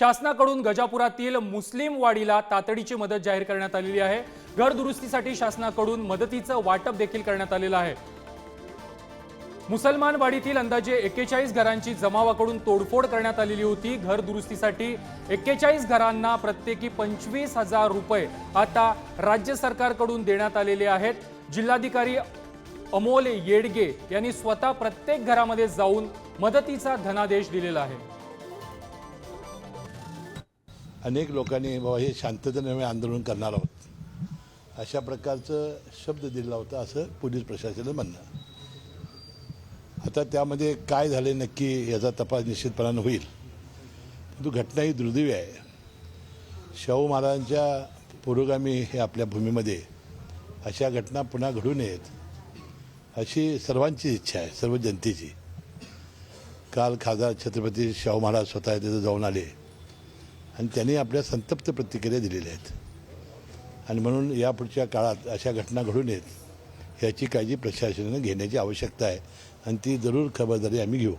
शासनाकडून गजापुरातील मुस्लिम वाडीला तातडीची मदत जाहीर करण्यात आलेली आहे. घर दुरुस्तीसाठी शासनाकडून मदतीचं वाटप देखील करण्यात आलेलं आहे. मुसलमान वाडीतील अंदाजे एक्केचाळीस घरांची जमावाकडून तोडफोड करण्यात आलेली होती. घर दुरुस्तीसाठी एक्केचाळीस घरांना प्रत्येकी पंचवीस हजार रुपये आता राज्य सरकारकडून देण्यात आलेले आहेत. जिल्हाधिकारी अमोल येडगे यांनी स्वतः प्रत्येक घरामध्ये जाऊन मदतीचा धनादेश दिलेला आहे. अनेक लोकांनी बाबा हे शांततेने आंदोलन करणार आहोत. अशा प्रकारचं शब्द दिला होता असं पोलीस प्रशासनाचं म्हणणं. आता त्यामध्ये काय झाले नक्की याचा तपास निश्चितपणानं होईल. परंतु घटना ही दुर्दैवी आहे. शाहू महाराजांच्या पुरोगामी हे आपल्या भूमीमध्ये अशा घटना पुन्हा घडू नयेत अशी सर्वांची इच्छा आहे सर्व जनतेची. काल खासदार छत्रपती शाहू महाराज स्वतः तिथं जाऊन आले. आणि त्यांनी आपल्या संतप्त प्रतिक्रिया दिलेल्या आहेत. आणि म्हणून यापुढच्या काळात अशा घटना घडू नयेत याची काळजी प्रशासनानं घेण्याची आवश्यकता आहे. आणि ती जरूर खबरदारी आम्ही घेऊ.